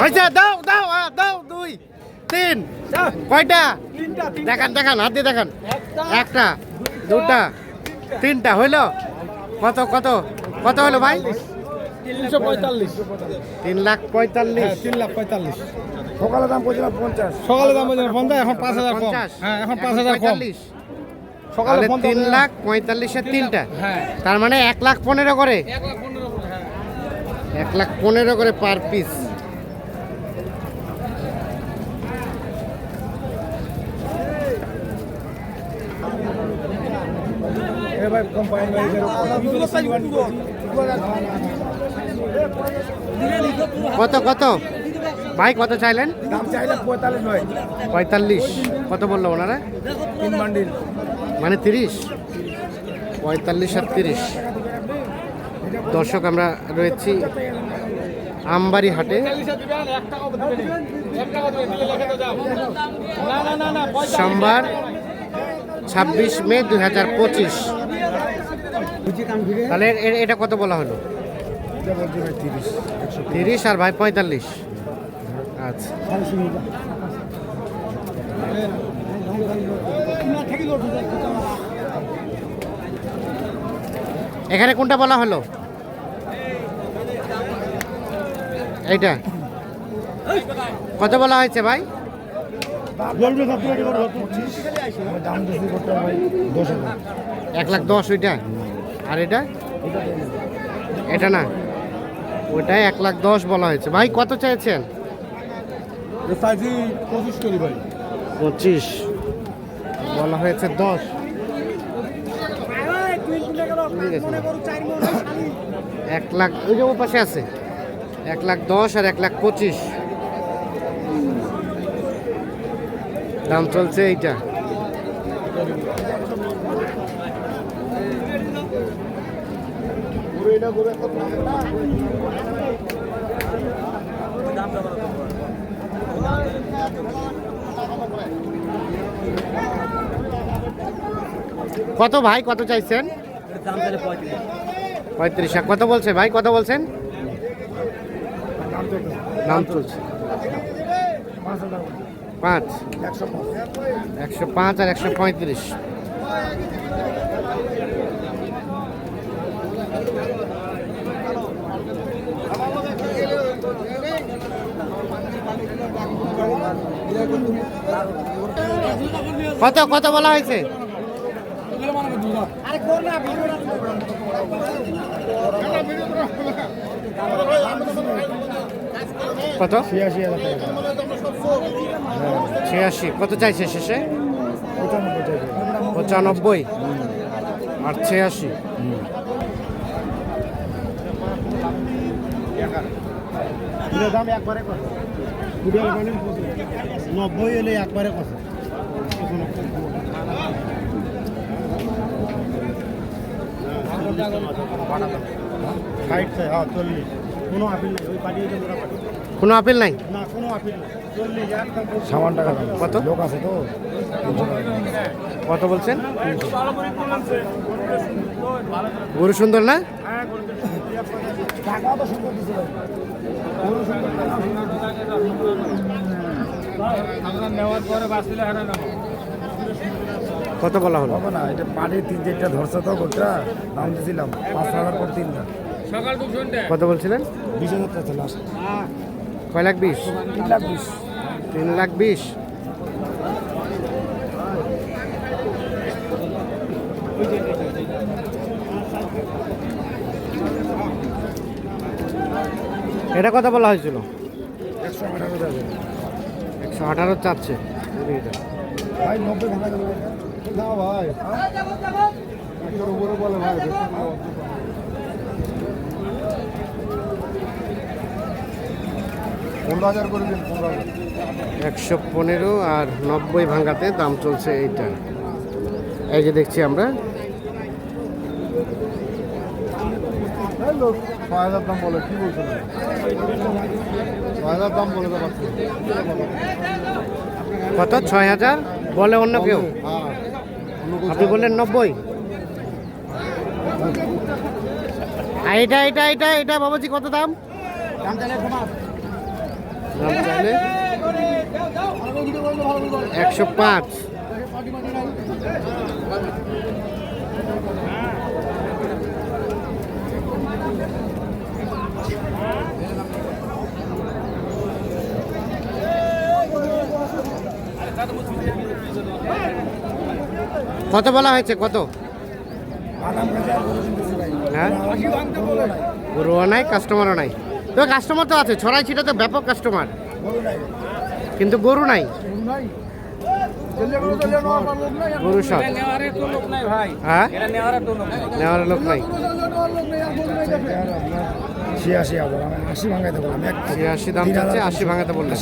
হয়েছে দাও দাও দাও দুই তিন। কয়টা? দেখান দেখান হাত দিয়ে দেখান। একটা দুটা তিনটা হইল? কত কত কত হলো ভাই? তিনশো পঁয়তাল্লিশ। তিন লাখ পঁয়তাল্লিশ। তিন লাখ পঁয়তাল্লিশ। সকালে দাম পঞ্চাশ। সকালে দাম বলছিলাম পঞ্চাশ এখন পাঁচ হাজার কম। হ্যাঁ এখন পাঁচ হাজার কম। সকালে তিন লাখ পঁয়তাল্লিশের তিনটা। হ্যাঁ। তার মানে এক লাখ পনেরো করে। হ্যাঁ। এক লাখ পনেরো করে পার পিস এ ভাই কোম্পানি কত কত? ভাই কত চাইলেন? পঁয়তাল্লিশ কত বলল ওনারা? মানে তিরিশ? পঁয়তাল্লিশ আর তিরিশ। দর্শক আমরা রয়েছি আমবাড়ি হাটে। সোমবার ছাব্বিশ মে দুই হাজার পঁচিশ। তাহলে এটা কত বলা হলো? তিরিশ আর ভাই পঁয়তাল্লিশ। আচ্ছা। এখানে কোনটা বলা হলো? এইটা। কত বলা হয়েছে ভাই? এক লাখ দশ ওইটা। আর এটা? এটা না? ওইটা এক লাখ দশ বলা হয়েছে। ভাই কত চাইছেন? পঁচিশ বলা হয়েছে দশ। এক লাখ ওই যে ও পাশে আছে। এক লাখ দশ আর এক লাখ পঁচিশ। দাম চলছে এইটা। কত ভাই, কত চাইছেন? পঁয়ত্রিশ কত বলছে ভাই, কত বলছেন? দাম চলছে। পাঁচ। একশো পাঁচ আর একশো পঁয়ত্রিশ। কত কত বলা হয়েছে? কত? ছিয়াশি। ছিয়াশি কত চাইছে শেষে? পঁচানব্বই আর ছিয়াশি। এর দাম একবারে কত? কুড়ি মানে নব্বই এলে একবারে কত? হ্যাঁ কোনো আপিল নেই সামান টাকা কত? লোক আছে তো। কত বলছেন? গরু সুন্দর না? তো সুন্দর। নেওয়ার পরে বাঁচলে হারা নেব। কত বলা হলো? হবে না এটা পানি তিন চারটা ধরছে তো গোটা দাম দিয়েছিলাম পাঁচ হাজার পর তিনটা সকাল কত বলছিলেন? বিশ হাজার টাকা লাস্ট কয় লাখ বিশ? তিন লাখ বিশ। তিন লাখ বিশ। এটা কথা বলা হয়েছিল? একশো আঠারো চাচ্ছে। এটা। ভাই নব্বই ভাঙা যাবে না ভাই। উপরে বলে ভাই পনেরো হাজার করে দিন পনেরো হাজার। একশো পনেরো আর নব্বই ভাঙাতে দাম চলছে এইটা। এই যে দেখছি আমরা ছয় হাজার দাম বলে কি বলছেন ছয় হাজার দাম বলে দেখাচ্ছে কত? ছয় হাজার? বলে অন্য কেউ? হ্যাঁ। অন্য আপনি বললেন নব্বই। আর এটা এটা এটা এটা বাবাজি কত দাম? একশো পাঁচ। কত বলা হয়েছে কত? হ্যাঁ? গরুও নাই কাস্টমারও নাই। তো কাস্টমার তো আছে ছড়াই ছিটা তো ব্যাপক কাস্টমার কিন্তু গরু নাই। গরু সব। হ্যাঁ? নেওয়ারে লোক নাই। ছিয়াশি আশি ভাঙাইতে বললাম ছিয়াশি দাম চাচ্ছে আশি ভাঙাতে বললে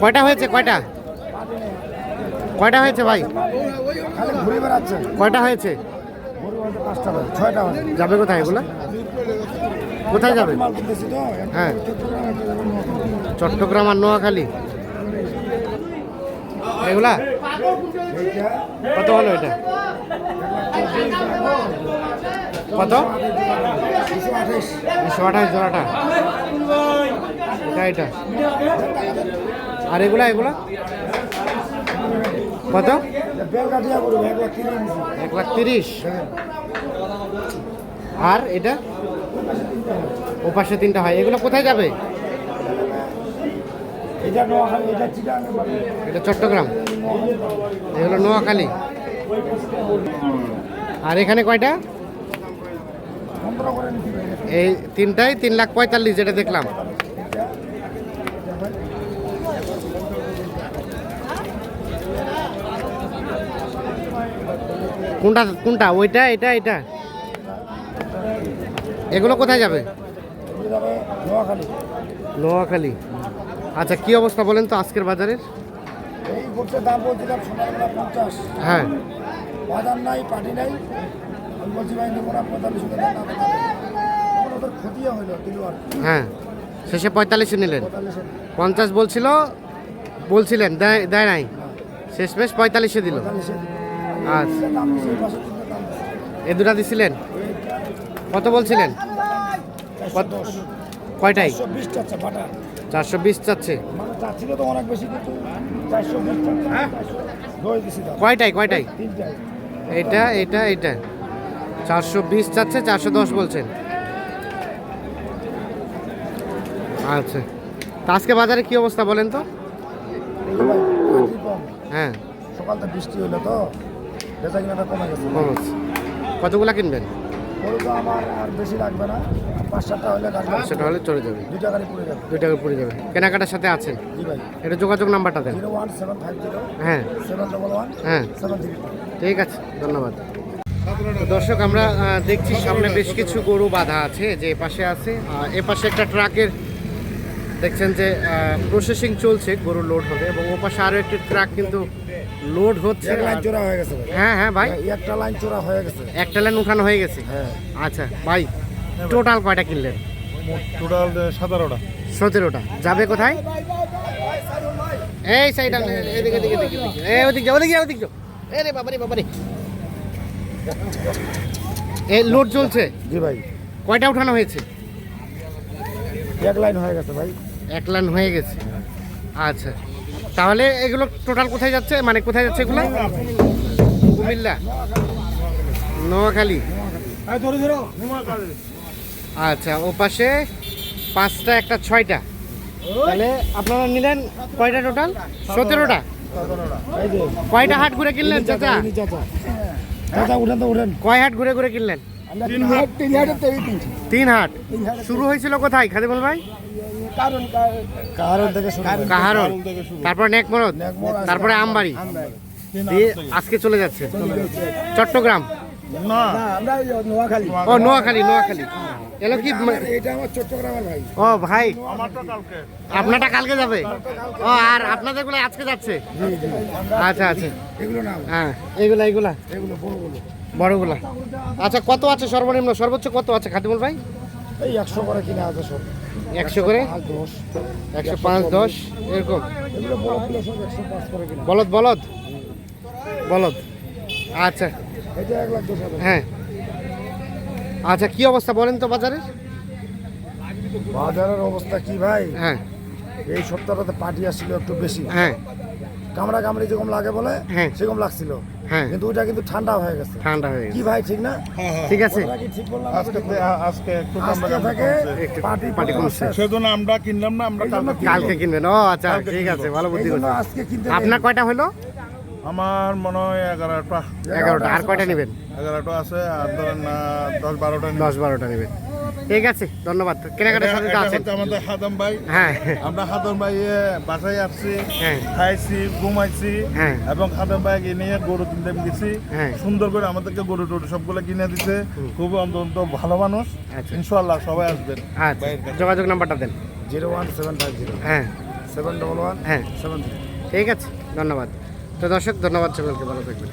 কয়টা হয়েছে কয়টা? কয়টা হয়েছে ভাই? কয়টা হয়েছে? যাবে কোথায় এগুলো? কোথায় যাবে? হ্যাঁ। চট্টগ্রাম, আর নোয়াখালী। এগুলা? কত হলো এটা? কত? দুশো আঠাশ। জোড়াটা। এটা এটা। আর এগুলা এগুলা? কত? এক লাখ তিরিশ। আর এটা? ও পাশে তিনটা হয়। এগুলো কোথায় যাবে? এটা চট্টগ্রাম। এগুলো নোয়াখালী। আর এখানে কয়টা? এই তিনটাই তিন লাখ পঁয়তাল্লিশ যেটা দেখলাম। কোনটা কোনটা? ওইটা এটা এটা? এগুলো কোথায় যাবে? নোয়াখালী। আচ্ছা কি অবস্থা বলেন তো আজকের বাজারের? এই করছে দাম বলছিলাম সোনারবেলা পঞ্চাশ। হ্যাঁ। বাজার নাই পাটি নাই। আমি বলছি ভাই নেব না পঁয়তাল্লিশ টাকা দেন, না দেন, না দেন। তখন ওদের ক্ষতিও হইল দিল আর হ্যাঁ শেষে পঁয়তাল্লিশে নিলেন। পঞ্চাশ বলছিল বলছিলেন দেয় দেয় নাই। শেষ বেশ পঁয়তাল্লিশে দিল। পঁয়তাল্লিশে দিল। আচ্ছা। এ দুটা দিছিলেন? কত বলছিলেন। কয়টাই? চারশো বিশ চাচ্ছে। কয়টাই কয়টাই? এইটা এইটা এইটা চারশো বিশ চাচ্ছে চারশো দশ বলছেন। আচ্ছা। তা আজকে বাজারে কি অবস্থা বলেন তো? হ্যাঁ। সকালটা বৃষ্টি হলো তো। বেচা কিনাটা কমে গেছে। কম কিনবেন? আমার আর বেশি লাগবে না। পাঁচ সাতটা হলে সেটা হলে চলে যাবে। দুইটা গাড়ি পড়ে যাবে। পড়ে কেনাকাটার সাথে আছেন? জি ভাই। এটা যোগাযোগ নাম্বারটা দেন। Zero one seven five zero হ্যাঁ। সেভেন ডবল ওয়ান হ্যাঁ। সেভেন থ্রি ঠিক আছে ধন্যবাদ। দর্শক আমরা দেখছি সামনে বেশ কিছু গরু বাঁধা আছে যে এ পাশে আছে। এ পাশে একটা ট্রাকের দেখছেন যে প্রসেসিং চলছে গরু লোড হবে এবং ও পাশে আরও একটি ট্রাক কিন্তু লোড হচ্ছে এক লাইন চোরা হয়ে গেছে হ্যাঁ হ্যাঁ ভাই। এই একটা লাইন চোরা হয়ে গেছে। একটা লাইন উঠানো হয়ে গেছে? হ্যাঁ। আচ্ছা ভাই টোটাল কয়টা কিনলেন? টোটাল সতেরোটা। সতেরোটা। যাবে কোথায়? এই সাইড এদিকে এদিকে এদিকে এই ওদিক যাও ওদিকে যাও ওদিক যাও। এ রে বাবারে বাবারে। এই লোড চলছে জি ভাই। কয়টা উঠানো হয়েছে? এক লাইন হয়ে গেছে ভাই। এক লাইন হয়ে গেছে। আচ্ছা। তাহলে এগুলো টোটাল কোথায় যাচ্ছে মানে কোথায় যাচ্ছে এগুলো কুমিল্লা নোয়াখালী আচ্ছা ও পাশে পাঁচটা একটা ছয়টা তাহলে আপনারা নিলেন কয়টা টোটাল সতেরোটা কয়টা হাট ঘুরে কিনলেন চাচা চাচা চাচা উঠেন তো উঠেন কয় হাট ঘুরে ঘুরে কিনলেন তিন হাট? শুরু হয়েছিল কোথায় খাদিমুল ভাই? কারণ কারণ থেকে শুরু। কাহারন তারপর নেকমরদ তারপরে আমবাড়ি? আজকে চলে যাচ্ছে? চট্টগ্রাম? না আমরা ওই নোয়াখালী। ও নোয়াখালী নোয়াখালী। এলো কি এটা আমার চট্টগ্রামের ভাই। ও ভাই। আপনারটা কালকে যাবে? ও আর আপনাদেরগুলো আজকে যাচ্ছে? জি জি। আচ্ছা আচ্ছা। এগুলো না হ্যাঁ এগুলা এগুলা। এগুলো বড়গুলো। বড়গুলা। আচ্ছা কত আছে সর্বনিম্ন? সর্বোচ্চ কত আছে খাদিমুল ভাই? এই একশো করে কিনে আছে সব। একশো করে? দশ। একশো পাঁচ দশ এরকম? বলদ বলদ বলদ? আচ্ছা। হ্যাঁ। আচ্ছা কি অবস্থা বলেন তো বাজারে বাজারের অবস্থা কি ভাই? হ্যাঁ। এই সপ্তাহটাতে পার্টি আসছিল একটু বেশি। হ্যাঁ। কামড়া কামড়ি যেরকম লাগে বলে হ্যাঁ। সেরকম লাগছিল। হ্যাঁ। কিন্তু ওইটা কিন্তু ঠান্ডা হয়ে গেছে। ঠান্ডা হয়ে কি ভাই ঠিক না? ঠিক আছে। ওটা ঠিক বললাম আজকে আজকে একটু আজকে থেকে পার্টি পার্টি কমছে। সেজন্য আমরা কিনলাম না আমরা কালকে কিনবেন। ও আচ্ছা ঠিক আছে ভালো এই বুদ্ধি আজকে কিনতে আপনার কয়টা হলো? আমার মনে হয় এগারোটা। এগারোটা আর কয়টা নেবেন? এগারোটা আছে আর ধরেন দশ বারোটা দশ বারোটা নেবেন। ঠিক আছে ধন্যবাদ। কেনাকাটার সাথে তো আছেন আমাদের হাদম ভাই। হ্যাঁ। আমরা হাদম ভাই বাসায় আসছি হ্যাঁ। খাইছি ঘুমাইছি হ্যাঁ। এবং হাদম ভাইকে নিয়ে গরু কিনতে গেছি। হ্যাঁ। সুন্দর করে আমাদেরকে গরু টরু সবগুলো কিনে দিছে। খুব অন্তত ভালো মানুষ। আচ্ছা। ইনশাল্লাহ সবাই আসবেন। আচ্ছা। যোগাযোগ নাম্বারটা দেন। Zero one seven five zero. হ্যাঁ। সেভেন ডবল ওয়ান হ্যাঁ। সেভেন ঠিক আছে ধন্যবাদ। তো দর্শক ধন্যবাদ সকলকে ভালো থাকবেন।